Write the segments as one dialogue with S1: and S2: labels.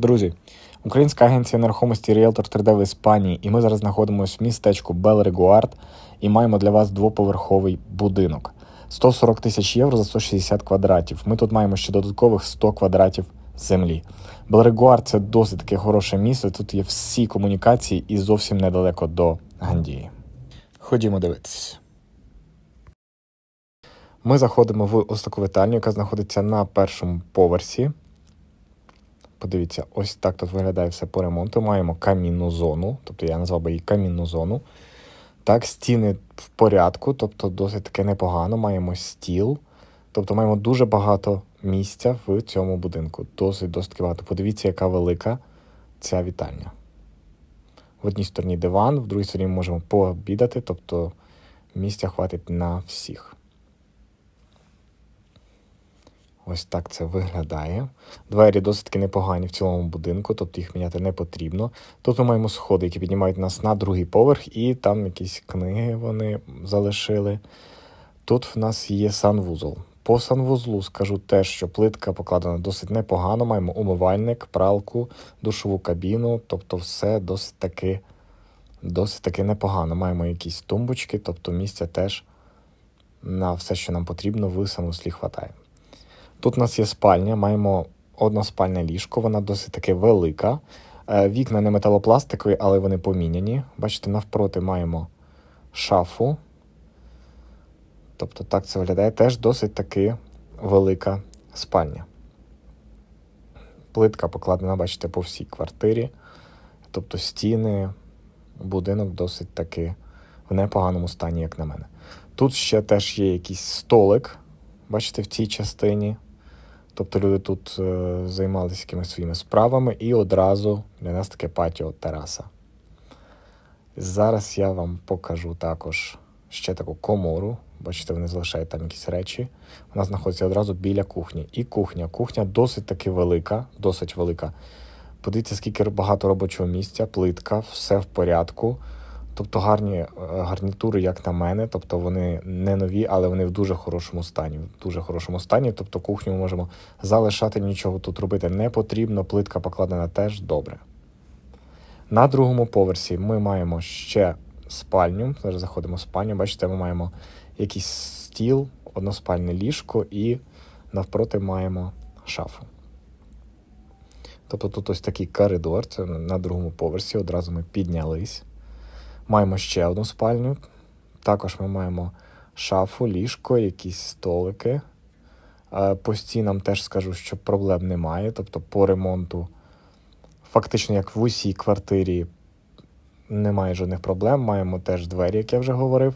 S1: Друзі, українська агенція нерухомості Realtor 3D в Іспанії, і ми зараз знаходимося в містечку Белрегуард і маємо для вас двоповерховий будинок. 140 тисяч євро за 160 квадратів. Ми тут маємо ще додаткових 100 квадратів землі. Белрегуард це досить таке хороше місце. Тут є всі комунікації і зовсім недалеко до Гандії. Ходімо дивитися. Ми заходимо в ось таку вітальню, яка знаходиться на першому поверсі. Подивіться, ось так тут виглядає все по ремонту. Маємо камінну зону, тобто я назвав би її камінну зону. Так, стіни в порядку, тобто досить таки непогано. Маємо стіл. Тобто маємо дуже багато місця в цьому будинку. Досить досить багато. Подивіться, яка велика ця вітальня. В одній стороні диван, в другій стороні можемо пообідати, тобто місця хватить на всіх. Ось так це виглядає. Двері досить таки непогані в цілому будинку, тобто їх міняти не потрібно. Тут ми маємо сходи, які піднімають нас на другий поверх, і там якісь книги вони залишили. Тут в нас є санвузол. По санвузлу скажу те, що плитка покладена досить непогано. Маємо умивальник, пралку, душову кабіну, тобто все досить таки, досить таки непогано. Маємо якісь тумбочки, тобто місця теж на все, що нам потрібно, в санвузлі хватає. Тут у нас є спальня, маємо односпальне ліжко, вона досить таки велика. Е, Вікна не металопластикові, але вони поміняні. Бачите, навпроти маємо шафу. Тобто так це виглядає теж досить таки велика спальня. Плитка покладена, бачите, по всій квартирі. Тобто стіни, будинок досить таки в непоганому стані, як на мене. Тут ще теж є якийсь столик, бачите, в цій частині. Тобто люди тут е, займалися якимись своїми справами і одразу для нас таке патіо тераса. Зараз я вам покажу також ще таку комору. Бачите, вони залишають там якісь речі. Вона знаходиться одразу біля кухні. І кухня. Кухня досить таки велика, досить велика. Подивіться, скільки багато робочого місця, плитка, все в порядку. Тобто гарні е, гарнітури, як на мене, тобто вони не нові, але вони в дуже хорошому стані. В дуже хорошому стані. Тобто кухню ми можемо залишати, нічого тут робити не потрібно. Плитка покладена теж добре. На другому поверсі ми маємо ще спальню. Зараз заходимо в спальню. Бачите, ми маємо якийсь стіл, односпальне ліжко і навпроти маємо шафу. Тобто тут ось такий коридор, це на другому поверсі. Одразу ми піднялись. Маємо ще одну спальню. Також ми маємо шафу, ліжко, якісь столики. Е, По стінам теж скажу, що проблем немає. Тобто по ремонту, фактично, як в усій квартирі, немає жодних проблем. Маємо теж двері, як я вже говорив,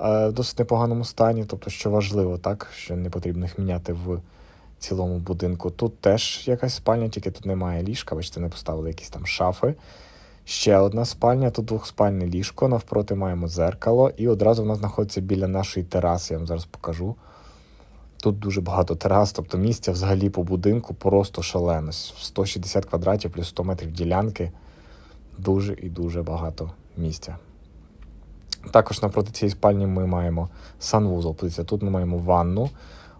S1: е, в досить непоганому стані. Тобто, що важливо, так, що не потрібно їх міняти в цілому будинку. Тут теж якась спальня, тільки тут немає ліжка, бачите, не поставили якісь там шафи. Ще одна спальня, тут двохспальне ліжко, навпроти маємо зеркало, і одразу в нас знаходиться біля нашої тераси, я вам зараз покажу. Тут дуже багато терас, тобто місця взагалі по будинку просто шалено. 160 квадратів плюс 100 метрів ділянки. Дуже і дуже багато місця. Також напроти цієї спальні ми маємо санвузол. Подивіться, Тут ми маємо ванну,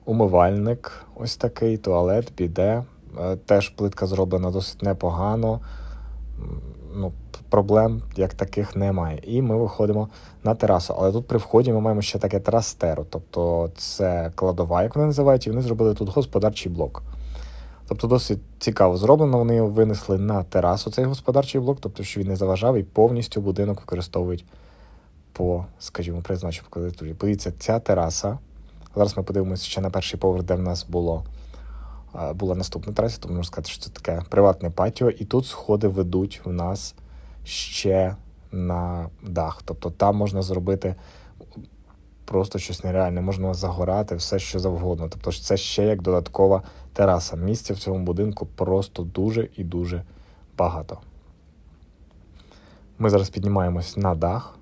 S1: умивальник, ось такий, туалет, біде. Е, Теж плитка зроблена досить непогано ну, проблем як таких немає. І ми виходимо на терасу. Але тут при вході ми маємо ще таке трастеро, тобто це кладова, як вони називають, і вони зробили тут господарчий блок. Тобто досить цікаво зроблено. Вони його винесли на терасу, цей господарчий блок, тобто що він не заважав і повністю будинок використовують по, скажімо, призначенню квадратурі. Подивіться, ця тераса. Зараз ми подивимося ще на перший поверх, де в нас було була наступна траса, тому можна сказати, що це таке приватне патіо, і тут сходи ведуть в нас ще на дах. Тобто там можна зробити просто щось нереальне, можна загорати все, що завгодно. Тобто це ще як додаткова тераса. Місця в цьому будинку просто дуже і дуже багато. Ми зараз піднімаємось на дах.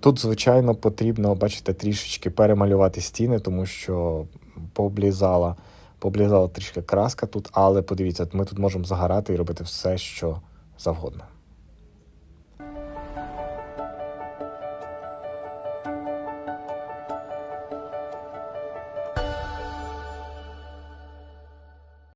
S1: Тут, звичайно, потрібно, бачите, трішечки перемалювати стіни, тому що пооблізала Поблізала трішки краска тут, але подивіться, ми тут можемо загорати і робити все, що завгодно.